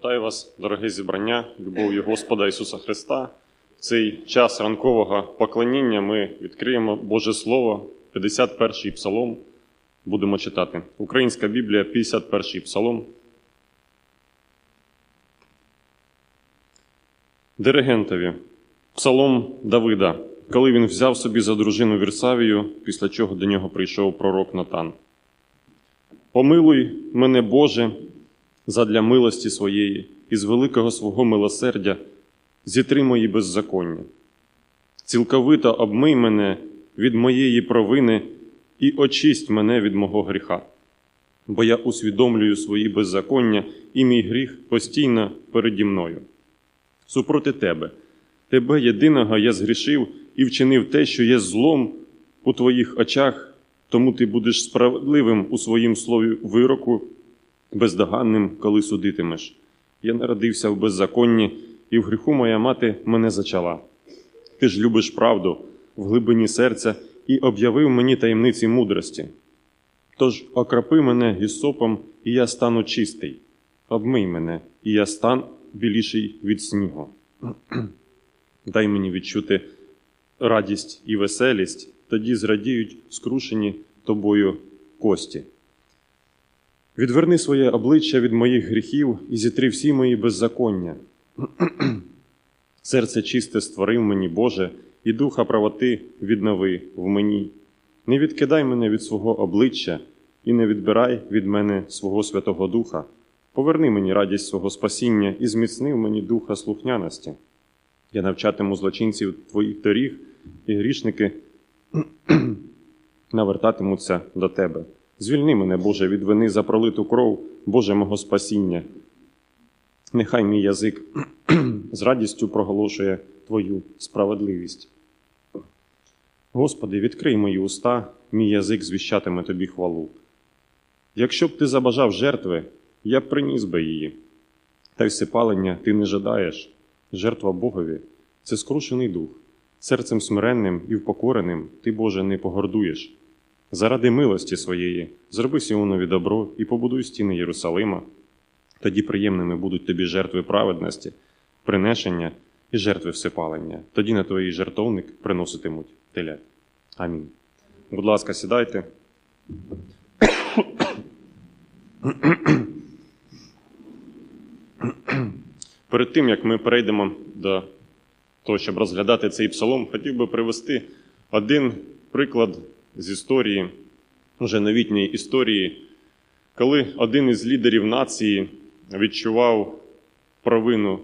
Вітаю вас, дороге зібрання, любов'ю Господа Ісуса Христа. В цей час ранкового поклоніння ми відкриємо Боже Слово, 51-й псалом. Будемо читати. Українська Біблія, 51-й псалом. Диригентові. Псалом Давида, коли він взяв собі за дружину Вірсавію, після чого до нього прийшов пророк Натан. Помилуй мене, Боже, задля милості своєї і з великого свого милосердя зітри мої беззаконня. Цілковито обмий мене від моєї провини і очисть мене від мого гріха, бо я усвідомлюю свої беззаконня, і мій гріх постійно переді мною. Супроти тебе, тебе єдиного я згрішив і вчинив те, що є злом у твоїх очах, тому ти будеш справедливим у своїм слові вироку бездоганним, коли судитимеш. Я народився в беззаконні, і в гріху моя мати мене зачала. Ти ж любиш правду в глибині серця і об'явив мені таємниці мудрості. Тож окропи мене гісопом, і я стану чистий. Обмий мене, і я стан біліший від снігу. Дай мені відчути радість і веселість, тоді зрадіють скрушені тобою кості. Відверни своє обличчя від моїх гріхів і зітри всі мої беззаконня. Серце чисте створив мені, Боже, і духа правоти віднови в мені. Не відкидай мене від свого обличчя і не відбирай від мене свого Святого Духа. Поверни мені радість свого спасіння і зміцнив мені духа слухняності. Я навчатиму злочинців твоїх доріг, і грішники навертатимуться до тебе. Звільни мене, Боже, від вини за пролиту кров, Боже мого спасіння. Нехай мій язик з радістю проголошує Твою справедливість. Господи, відкрий мої уста, мій язик звіщатиме Тобі хвалу. Якщо б ти забажав жертви, я б приніс би її. Та й всипалення ти не жадаєш. Жертва Богові це скрушений дух, серцем смиренним і впокореним ти, Боже, не погордуєш. Заради милості своєї зроби Сіонові добро і побудуй стіни Єрусалима. Тоді приємними будуть тобі жертви праведності, принешення і жертви всипалення. Тоді на твоїй жертовник приноситимуть телят. Амінь. Будь ласка, сідайте. Перед тим, як ми перейдемо до того, щоб розглядати цей псалом, хотів би привести один приклад з історії, вже новітньої історії, коли один із лідерів нації відчував провину,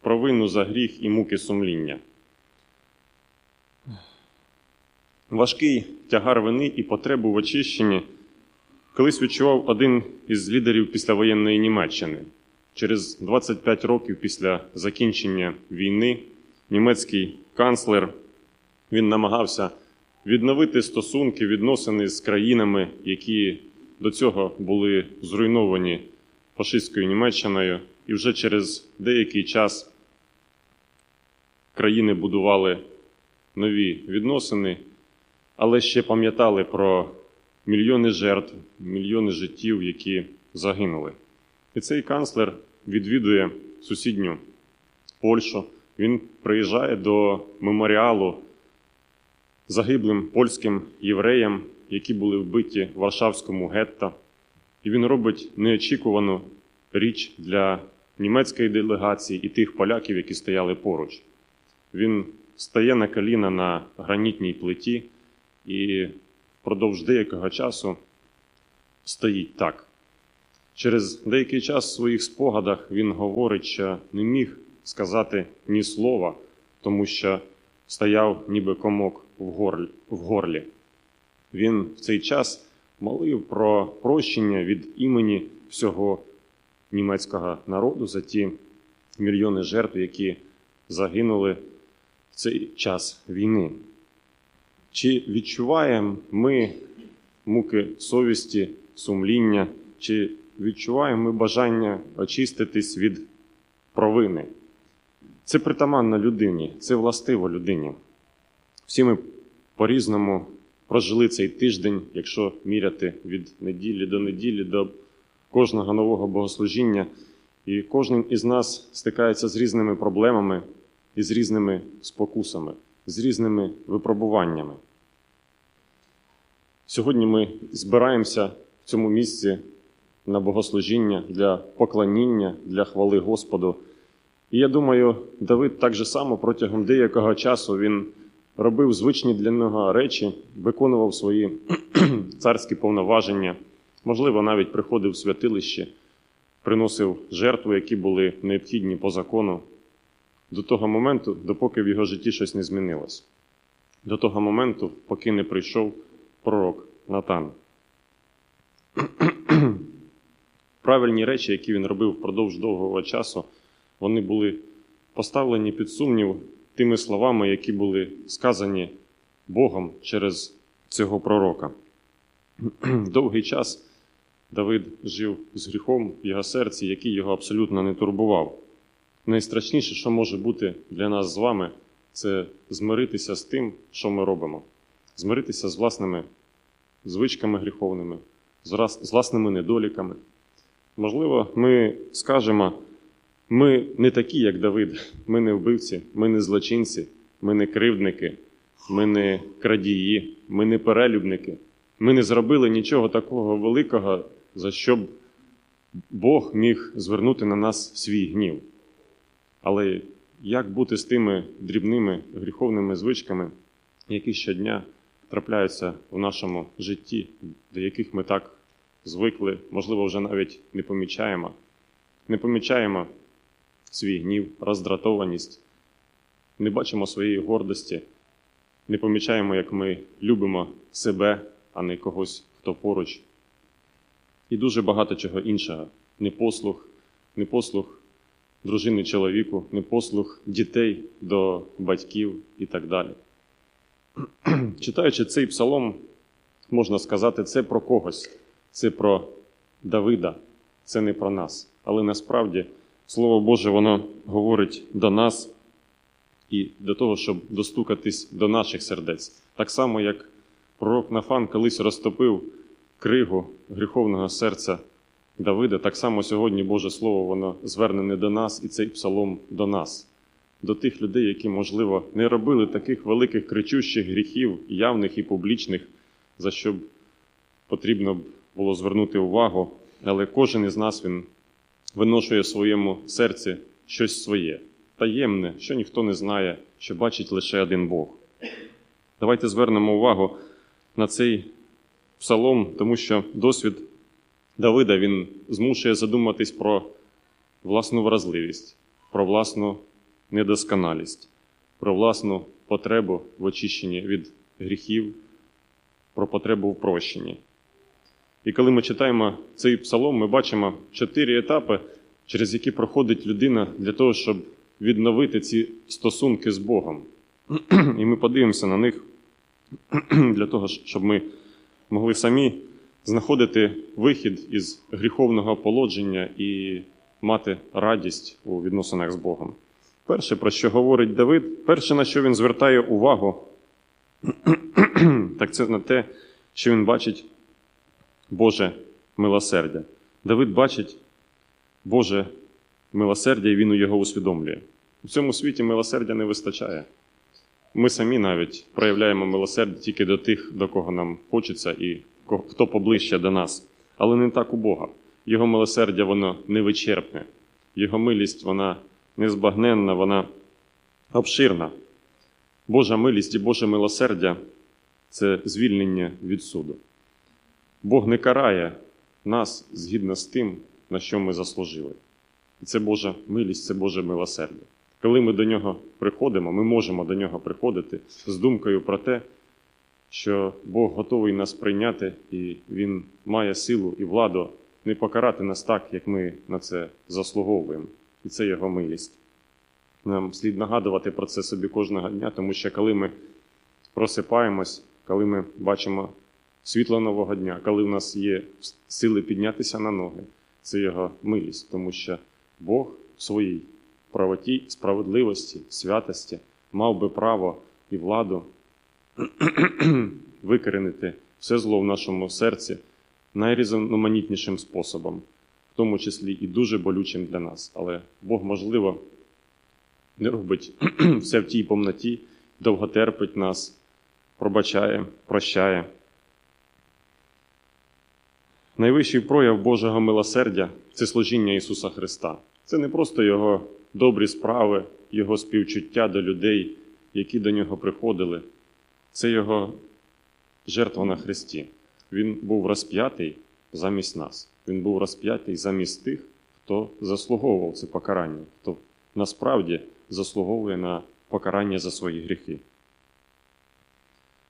провину за гріх і муки сумління. Важкий тягар вини і потребу в очищенні колись відчував один із лідерів післявоєнної Німеччини. Через 25 років після закінчення війни німецький канцлер він намагався відновити стосунки, відносини з країнами, які до цього були зруйновані фашистською Німеччиною, і вже через деякий час країни будували нові відносини, але ще пам'ятали про мільйони жертв, мільйони життів, які загинули. І цей канцлер відвідує сусідню Польщу. Він приїжджає до меморіалу загиблим польським євреям, які були вбиті в Варшавському гетто. І він робить неочікувану річ для німецької делегації і тих поляків, які стояли поруч. Він стає на коліна на гранітній плиті і впродовж деякого часу стоїть так. Через деякий час в своїх спогадах він говорить, що не міг сказати ні слова, тому що стояв ніби комок в горлі. Він в цей час молив про прощення від імені всього німецького народу за ті мільйони жертв, які загинули в цей час війни. Чи відчуваємо ми муки совісті, сумління, чи відчуваємо ми бажання очиститись від провини? Це притаманно людині, це властиво людині. Всі ми по-різному прожили цей тиждень, якщо міряти від неділі до неділі, до кожного нового богослужіння. І кожен із нас стикається з різними проблемами і з різними спокусами, з різними випробуваннями. Сьогодні ми збираємося в цьому місці на богослужіння для поклоніння, для хвали Господу. І я думаю, Давид так же само протягом деякого часу він робив звичні для нього речі, виконував свої царські повноваження, можливо, навіть приходив в святилище, приносив жертви, які були необхідні по закону, до того моменту, допоки в його житті щось не змінилось. До того моменту, поки не прийшов пророк Натан. Правильні речі, які він робив впродовж довгого часу, вони були поставлені під сумнів тими словами, які були сказані Богом через цього пророка. Довгий час Давид жив з гріхом в його серці, який його абсолютно не турбував. Найстрашніше, що може бути для нас з вами, це змиритися з тим, що ми робимо, змиритися з власними звичками гріховними, з власними недоліками. Можливо, ми скажемо, ми не такі, як Давид, ми не вбивці, ми не злочинці, ми не кривдники, ми не крадії, ми не перелюбники. Ми не зробили нічого такого великого, за що б Бог міг звернути на нас свій гнів. Але як бути з тими дрібними гріховними звичками, які щодня трапляються в нашому житті, до яких ми так звикли, можливо, вже навіть не помічаємо, не помічаємо свій гнів, роздратованість, не бачимо своєї гордості, не помічаємо, як ми любимо себе, а не когось, хто поруч. І дуже багато чого іншого. Непослух, непослух дружини чоловіку, непослух дітей до батьків і так далі. Читаючи цей псалом, можна сказати, це про когось, це про Давида, це не про нас. Але насправді Слово Боже, воно говорить до нас і до того, щоб достукатись до наших сердець. Так само, як пророк Нафан колись розтопив кригу гріховного серця Давида, так само сьогодні Боже Слово воно звернене до нас, і цей псалом до нас, до тих людей, які, можливо, не робили таких великих кричущих гріхів, явних і публічних, за що б потрібно було звернути увагу, але кожен із нас він виношує в своєму серці щось своє, таємне, що ніхто не знає, що бачить лише один Бог. Давайте звернемо увагу на цей псалом, тому що досвід Давида він змушує задуматись про власну вразливість, про власну недосконалість, про власну потребу в очищенні від гріхів, про потребу в прощенні. І коли ми читаємо цей псалом, ми бачимо чотири етапи, через які проходить людина для того, щоб відновити ці стосунки з Богом. І ми подивимося на них для того, щоб ми могли самі знаходити вихід із гріховного положення і мати радість у відносинах з Богом. Перше, про що говорить Давид, перше, на що він звертає увагу, так це на те, що він бачить Боже милосердя. Давид бачить Боже милосердя, і він його усвідомлює. У цьому світі милосердя не вистачає. Ми самі навіть проявляємо милосердя тільки до тих, до кого нам хочеться, і хто поближче до нас. Але не так у Бога. Його милосердя, воно невичерпне. Його милість, вона незбагненна, вона обширна. Божа милість і Боже милосердя це звільнення від суду. Бог не карає нас згідно з тим, на що ми заслужили. І це Божа милість, це Боже милосердя. Коли ми до нього приходимо, ми можемо до нього приходити з думкою про те, що Бог готовий нас прийняти, і Він має силу і владу не покарати нас так, як ми на це заслуговуємо. І це Його милість. Нам слід нагадувати про це собі кожного дня, тому що коли ми просипаємось, коли ми бачимо світло нового дня, коли в нас є сили піднятися на ноги, це Його милість, тому що Бог в своїй правоті, справедливості, святості мав би право і владу викоренити все зло в нашому серці найрізноманітнішим способом. в тому числі і дуже болючим для нас. Але Бог, можливо, не робить все в тій повноті, довго терпить нас, пробачає, прощає. Найвищий прояв Божого милосердя це служіння Ісуса Христа. Це не просто Його добрі справи, Його співчуття до людей, які до нього приходили. Це Його жертва на Христі. Він був розп'ятий замість нас. Він був розп'ятий замість тих, хто заслуговував це покарання, хто насправді заслуговує на покарання за свої гріхи.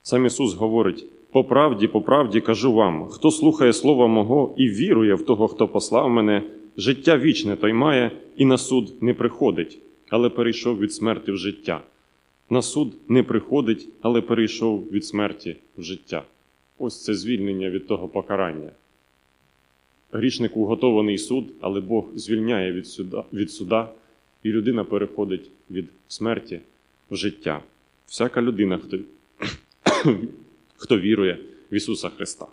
Сам Ісус говорить: по правді, по правді кажу вам, хто слухає Слова Мого і вірує в того, хто послав мене, життя вічне той має, і на суд не приходить, але перейшов від смерти в життя. На суд не приходить, але перейшов від смерті в життя. Ось це звільнення від того покарання. Грішнику уготований суд, але Бог звільняє від суда, від суда, і людина переходить від смерті в життя. Всяка людина, хто, хто вірує в Ісуса Христа.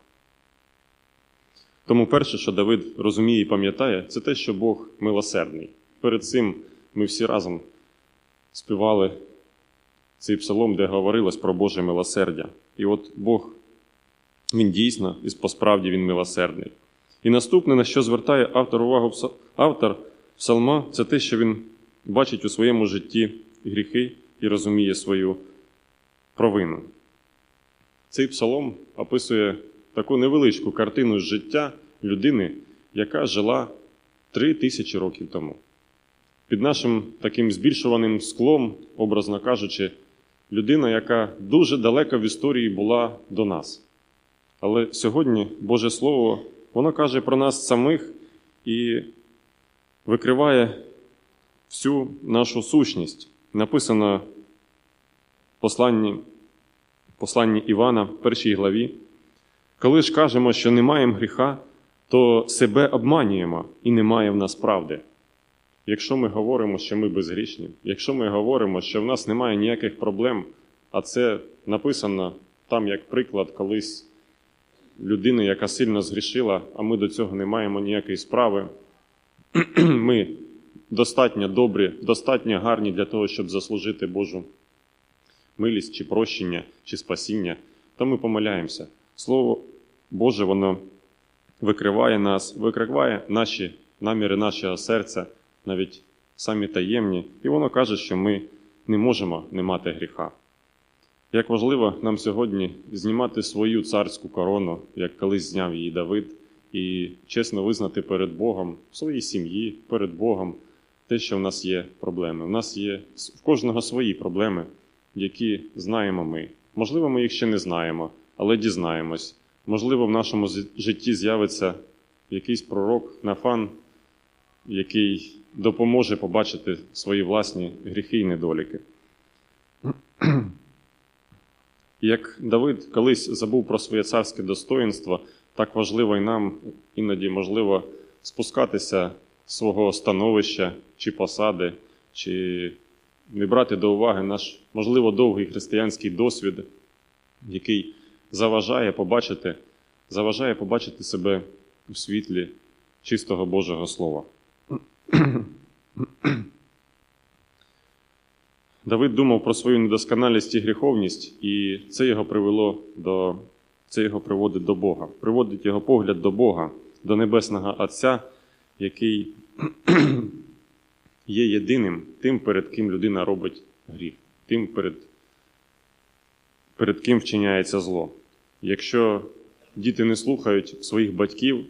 Тому перше, що Давид розуміє і пам'ятає, це те, що Бог милосердний. Перед цим ми всі разом співали цей псалом, де говорилось про Боже милосердя. І от Бог, Він дійсно і посправді Він милосердний. І наступне, на що звертає автор увагу автор псалма, це те, що він бачить у своєму житті гріхи і розуміє свою провину. Цей псалом описує таку невеличку картину життя людини, яка жила три тисячі років тому. Під нашим таким збільшуваним склом, образно кажучи, людина, яка дуже далеко в історії була до нас. Але сьогодні Боже Слово, воно каже про нас самих і викриває всю нашу сущність. Написано в посланні, посланні Івана, в першій главі. Коли ж кажемо, що не маємо гріха, то себе обманюємо і немає в нас правди. Якщо ми говоримо, що ми безгрішні, якщо ми говоримо, що в нас немає ніяких проблем, а це написано там як приклад колись людини, яка сильно згрішила, а ми до цього не маємо ніякої справи, ми достатньо добрі, достатньо гарні для того, щоб заслужити Божу милість чи прощення, чи спасіння, то ми помиляємося. Слово Боже, воно викриває нас, викриває наші наміри нашого серця, навіть самі таємні, і воно каже, що ми не можемо не мати гріха. Як важливо нам сьогодні знімати свою царську корону, як колись зняв її Давид, і чесно визнати перед Богом, своїй сім'ї, перед Богом, те, що в нас є проблеми. У нас є в кожного свої проблеми, які знаємо ми. Можливо, ми їх ще не знаємо, але дізнаємось. Можливо, в нашому житті з'явиться якийсь пророк, нафан, який допоможе побачити свої власні гріхи і недоліки. Як Давид колись забув про своє царське достоїнство, так важливо і нам іноді можливо спускатися з свого становища чи посади, чи не брати до уваги наш, можливо, довгий християнський досвід, який заважає побачити, заважає побачити себе у світлі чистого Божого Слова. Давид думав про свою недосконалість і гріховність, і це його привело до це його приводить до Бога, приводить його погляд до Бога, до Небесного Отця, який є єдиним тим, перед ким людина робить гріх, тим, перед, перед ким вчиняється зло. Якщо діти не слухають своїх батьків,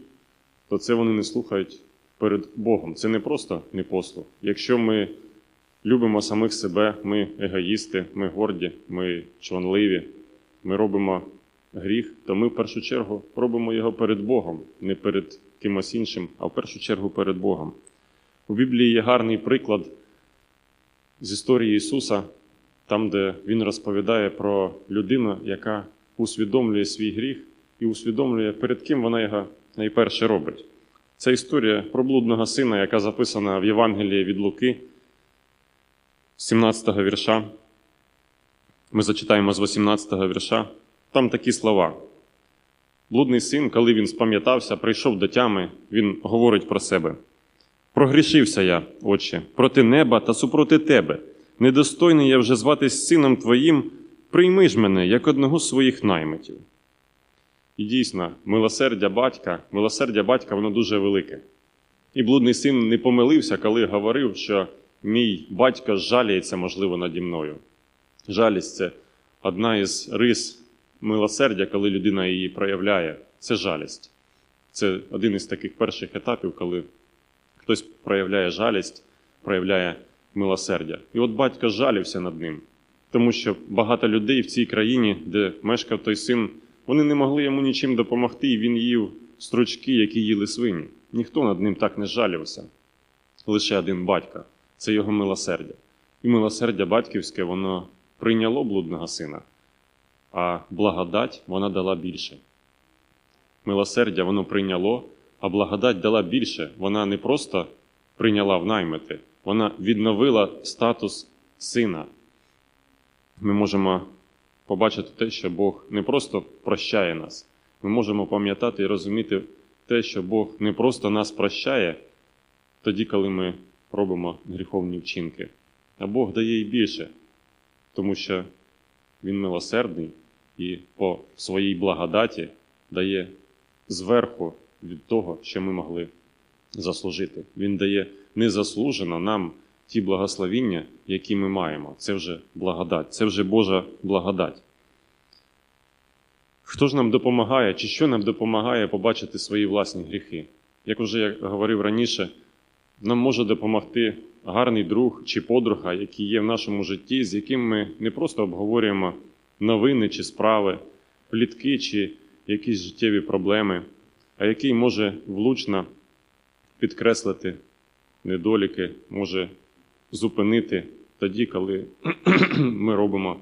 то це вони не слухають перед Богом. Це не просто непослух. Якщо ми любимо самих себе, ми егоїсти, ми горді, ми чванливі, ми робимо гріх, то ми в першу чергу робимо його перед Богом, не перед кимось іншим, а в першу чергу перед Богом. У Біблії є гарний приклад з історії Ісуса, там, де Він розповідає про людину, яка усвідомлює свій гріх і усвідомлює, перед ким вона його найперше робить. Це історія про блудного сина, яка записана в Євангелії від Луки, 17 го вірша. Ми зачитаємо з 18 го вірша. Там такі слова. Блудний син, коли він спам'ятався, прийшов до тями, він говорить про себе. Прогрішився я, Отче, проти неба та супроти тебе. Недостойний я вже зватись сином твоїм, прийми ж мене, як одного з своїх наймитів. І дійсно, милосердя батька, милосердя батька, воно дуже велике. І блудний син не помилився, коли говорив, що мій батько жаліється, можливо, наді мною. Жалість це одна із рис милосердя, коли людина її проявляє. Це жалість. Це один із таких перших етапів, коли хтось проявляє жалість, проявляє милосердя. І от батько жалівся над ним, тому що багато людей в цій країні, де мешкав той син, вони не могли йому нічим допомогти, і він їв стручки, які їли свині. Ніхто над ним так не жалівся. Лише один батько це його милосердя. І милосердя батьківське, воно прийняло блудного сина, а благодать вона дала більше. Милосердя воно прийняло, а благодать дала більше. Вона не просто прийняла в наймити, вона відновила статус сина. Ми можемо побачити те, що Бог не просто прощає нас. Ми можемо пам'ятати і розуміти те, що Бог не просто нас прощає тоді, коли ми робимо гріховні вчинки, а Бог дає і більше, тому що Він милосердний і по своїй благодаті дає зверху від того, що ми могли заслужити. Він дає незаслужено нам ті благословіння, які ми маємо. Це вже благодать, це вже Божа благодать. Хто ж нам допомагає, чи що нам допомагає побачити свої власні гріхи? Як вже я говорив раніше, нам може допомогти гарний друг чи подруга, який є в нашому житті, з яким ми не просто обговорюємо новини чи справи, плітки чи якісь життєві проблеми, а який може влучно підкреслити недоліки, може зупинити тоді, коли ми робимо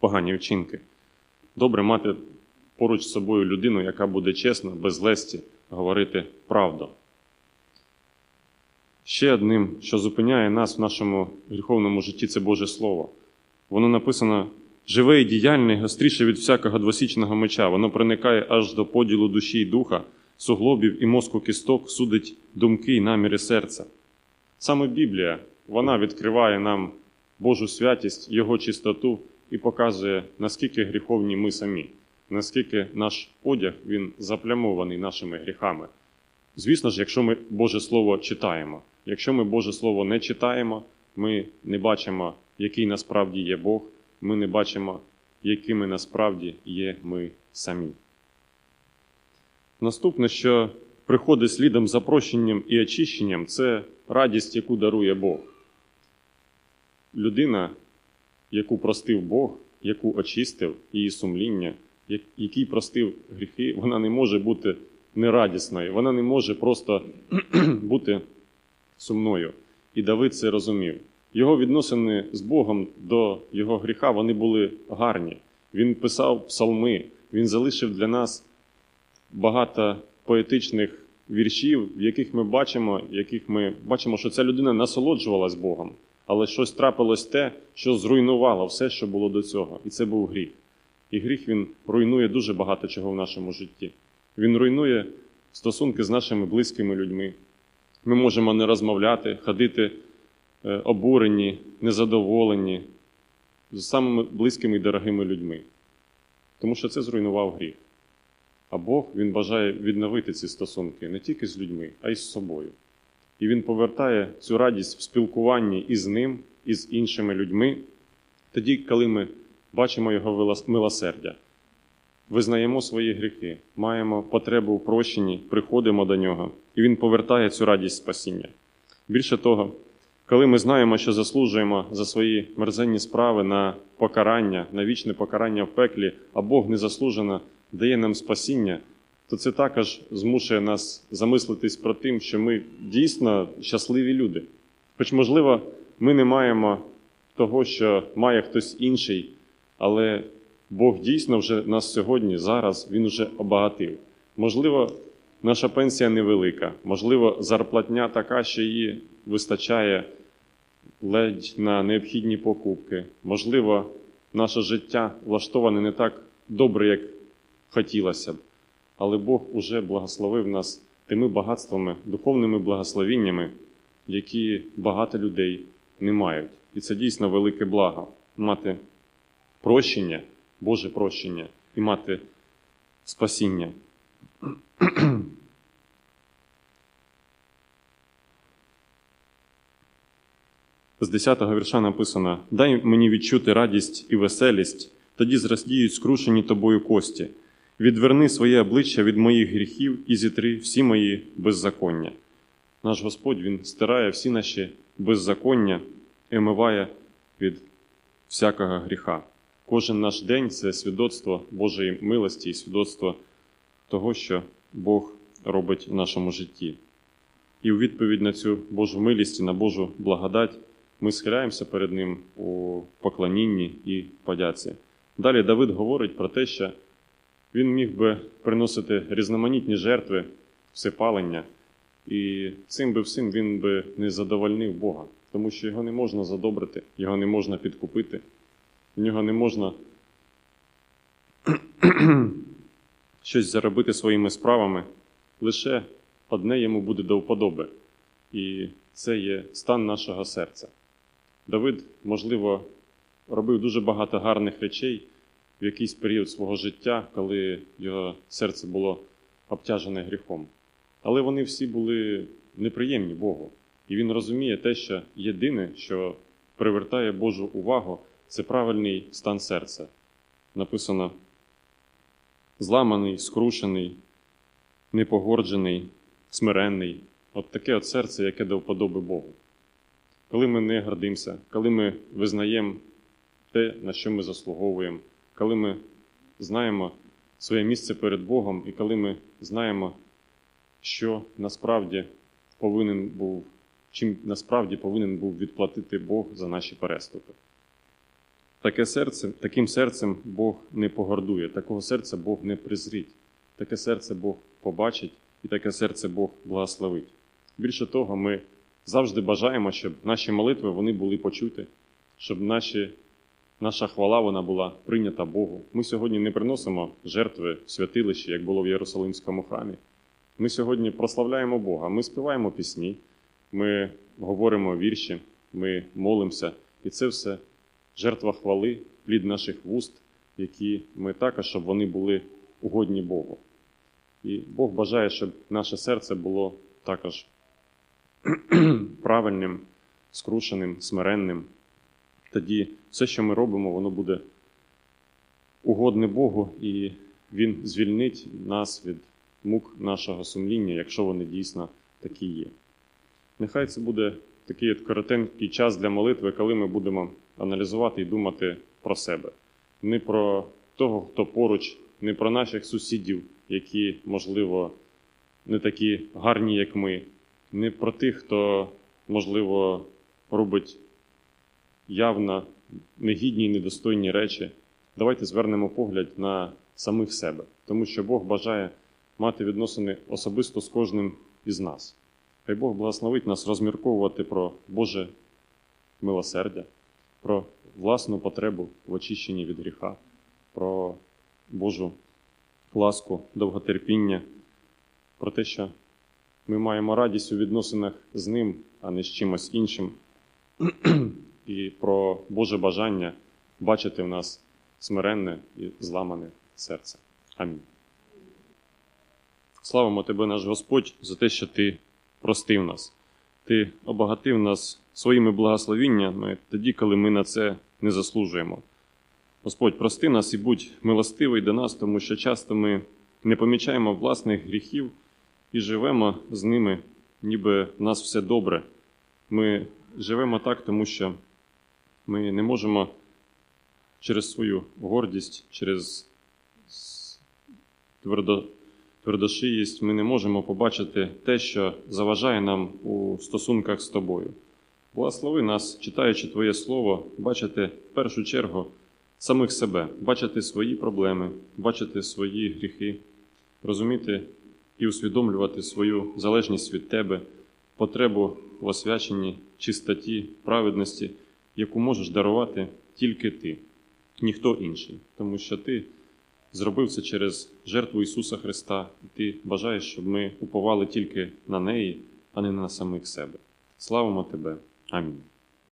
погані вчинки. Добре мати поруч з собою людину, яка буде чесно, без лесті говорити правду. Ще одним, що зупиняє нас в нашому гріховному житті, це Боже Слово. Воно написано живе і діяльне, гостріше від всякого двосічного меча. Воно проникає аж до поділу душі й духа, суглобів і мозку кісток, судить думки й наміри серця. Саме Біблія вона відкриває нам Божу святість, Його чистоту і показує, наскільки гріховні ми самі, наскільки наш одяг він заплямований нашими гріхами. Звісно ж, якщо ми Боже Слово читаємо. Якщо ми Боже Слово не читаємо, ми не бачимо, який насправді є Бог, ми не бачимо, якими насправді є ми самі. Наступне, що приходить слідом за прощенням і очищенням, це радість, яку дарує Бог. Людина, яку простив Бог, яку очистив її сумління, який простив гріхи, вона не може бути нерадісною, вона не може просто бути сумною. І Давид це розумів. Його відносини з Богом до його гріха вони були гарні. Він писав псалми, він залишив для нас багато поетичних віршів, в яких ми бачимо, яких ми бачимо, що ця людина насолоджувалась Богом, але щось трапилось те, що зруйнувало все, що було до цього. І це був гріх. І гріх він руйнує дуже багато чого в нашому житті. Він руйнує стосунки з нашими близькими людьми. Ми можемо не розмовляти, ходити обурені, незадоволені з самими близькими і дорогими людьми. Тому що це зруйнував гріх. А Бог Він бажає відновити ці стосунки не тільки з людьми, а й з собою. І Він повертає цю радість в спілкуванні і з ним, і з іншими людьми, тоді, коли ми бачимо Його милосердя, визнаємо свої гріхи, маємо потребу в прощенні, приходимо до нього, і Він повертає цю радість спасіння. Більше того, коли ми знаємо, що заслужуємо за свої мерзенні справи на покарання, на вічне покарання в пеклі, а Бог незаслужено дає нам спасіння, то це також змушує нас замислитись про тим, що ми дійсно щасливі люди. Хоч, можливо, ми не маємо того, що має хтось інший, але Бог дійсно вже нас сьогодні, зараз, Він вже обагатив. Можливо, наша пенсія невелика, можливо, зарплатня така, що її вистачає ледь на необхідні покупки. Можливо, наше життя влаштоване не так добре, як хотілося б. але Бог уже благословив нас тими багатствами, духовними благословіннями, які багато людей не мають. І це дійсно велике благо мати прощення, Боже прощення і мати спасіння. З 10-го вірша написано: Дай мені відчути радість і веселість, тоді зрадіють скрушені тобою кості. Відверни своє обличчя від моїх гріхів і зітри всі мої беззаконня. Наш Господь Він стирає всі наші беззаконня і омиває від всякого гріха. Кожен наш день це свідоцтво Божої милості і свідоцтво того, що Бог робить в нашому житті. І у відповідь на цю Божу милість і на Божу благодать ми схиляємося перед Ним у поклонінні і подяці. Далі Давид говорить про те, що він міг би приносити різноманітні жертви, всепалення, і цим би всім він би не задовольнив Бога, тому що його не можна задобрити, його не можна підкупити, в нього не можна щось заробити своїми справами. Лише одне йому буде до вподоби, і це є стан нашого серця. Давид, можливо, робив дуже багато гарних речей в якийсь період свого життя, коли його серце було обтяжене гріхом. Але вони всі були неприємні Богу. І він розуміє те, що єдине, що привертає Божу увагу, це правильний стан серця. Написано зламаний, скрушений, непогоджений, смиренний. От таке от серце, яке до вподоби Богу. Коли ми не гордимося, коли ми визнаємо те, на що ми заслуговуємо, коли ми знаємо своє місце перед Богом, і коли ми знаємо, що насправді повинен був, чим насправді повинен був відплатити Бог за наші переступи. Таке серце, Таким серцем Бог не погордує, такого серця Бог не презрить, таке серце Бог побачить і таке серце Бог благословить. Більше того, ми завжди бажаємо, щоб наші молитви вони були почуті, щоб наші, наша хвала вона була прийнята Богу. Ми сьогодні не приносимо жертви в святилищі, як було в Єрусалимському храмі. Ми сьогодні прославляємо Бога, ми співаємо пісні, ми говоримо вірші, ми молимося, і це все жертва хвали, плід наших вуст, які ми також, щоб вони були угодні Богу. І Бог бажає, щоб наше серце було також правильним, скрушеним, смиренним. Тоді все, що ми робимо, воно буде угодне Богу, і Він звільнить нас від мук нашого сумління, якщо вони дійсно такі є. Нехай це буде такий от коротенький час для молитви, коли ми будемо аналізувати і думати про себе, не про того, хто поруч, не про наших сусідів, які, можливо, не такі гарні, як ми, не про тих, хто, можливо, робить явно негідні і недостойні речі. Давайте звернемо погляд на самих себе, тому що Бог бажає мати відносини особисто з кожним із нас. Хай Бог благословить нас розмірковувати про Боже милосердя, про власну потребу в очищенні від гріха, про Божу ласку, довготерпіння, про те, що ми маємо радість у відносинах з Ним, а не з чимось іншим, і про Боже бажання бачити в нас смиренне і зламане серце. Амінь. Славимо Тебе, наш Господь, за те, що Ти простив нас. Ти обагатив нас своїми благословіннями тоді, коли ми на це не заслужуємо. Господь, прости нас і будь милостивий до нас, тому що часто ми не помічаємо власних гріхів і живемо з ними, ніби в нас все добре. Ми живемо так, тому що ми не можемо через свою гордість, через твердо, твердошиїсть, ми не можемо побачити те, що заважає нам у стосунках з тобою. Благослови нас, читаючи Твоє Слово, бачити в першу чергу самих себе, бачити свої проблеми, бачити свої гріхи, розуміти і усвідомлювати свою залежність від Тебе, потребу в освяченні, чистоті, праведності, яку можеш дарувати тільки Ти, ніхто інший, тому що Ти зробив це через жертву Ісуса Христа, і ти бажаєш, щоб ми уповали тільки на неї, а не на самих себе. Славимо тебе. Амінь.